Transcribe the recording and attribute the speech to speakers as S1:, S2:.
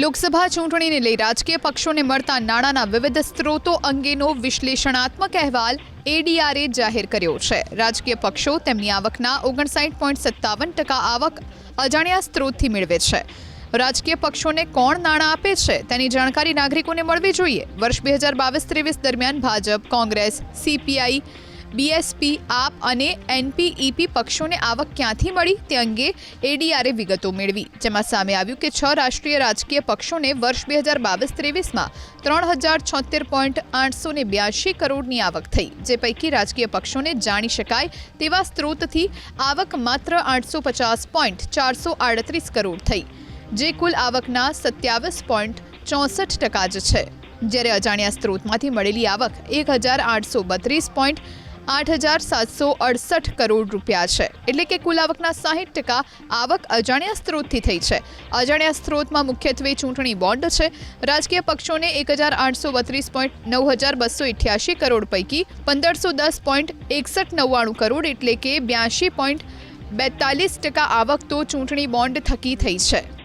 S1: લોકસભા ચૂંટણીને લઈ રાજકીય પક્ષોને મળતા નાણાંના વિવિધ સ્ત્રોતો અંગેનો વિશ્લેષણાત્મક અહેવાલ એડીઆરએ જાહેર કર્યો છે. રાજકીય પક્ષો તેમની આવકના ઓગણસાઠ પોઈન્ટ સત્તાવન ટકા આવક અજાણ્યા સ્ત્રોતથી મેળવે છે. રાજકીય પક્ષોને કોણ નાણાં આપે છે તેની જાણકારી નાગરિકોને મળવી જોઈએ. વર્ષ બે હજાર બાવીસ ત્રેવીસ દરમિયાન ભાજપ, કોંગ્રેસ, સીપીઆઈ બીએસપી, આપ અને એનપીઈપી પક્ષોને આવક ક્યાંથી મળી તે અંગે એડીઆરએ વિગતો મેળવી, જેમાં સામે આવ્યું કે છ રાષ્ટ્રીય રાજકીય પક્ષોને વર્ષ બે હજાર બાવીસ ત્રેવીસમાં ત્રણ હજાર છોતેર પોઈન્ટ આઠસો ને બ્યાસી કરોડની આવક થઈ, જે પૈકી રાજકીય પક્ષોને જાણી શકાય તેવા સ્ત્રોતથી આવક માત્ર આઠસો પચાસ પોઈન્ટ ચારસો આડત્રીસ કરોડ થઈ, જે કુલ આવકના સત્યાવીસ પોઈન્ટ ચોસઠ ટકા જ છે. જ્યારે અજાણ્યા સ્ત્રોતમાંથી મળેલી આવક એક હજાર આઠસો બત્રીસ પોઈન્ટ આઠ હજાર સાતસો અડસઠ કરોડ રૂપિયા છે. એટલે કે કુલ આવકના સાહીઠ ટકા આવક અજાણ્યા સ્ત્રોતથી થઈ છે. અજાણ્યા સ્ત્રોતમાં મુખ્યત્વે ચૂંટણી બોન્ડ છે. રાજકીય પક્ષોને એક હજાર આઠસો બત્રીસ પોઈન્ટ નવ હજાર બસો ઇઠ્યાસી કરોડ પૈકી પંદરસો દસ પોઈન્ટ એકસઠ નવ્વાણું કરોડ એટલે કે બ્યાસી પોઈન્ટ બેતાલીસ ટકા આવક તો ચૂંટણી બોન્ડ થકી થઈ છે.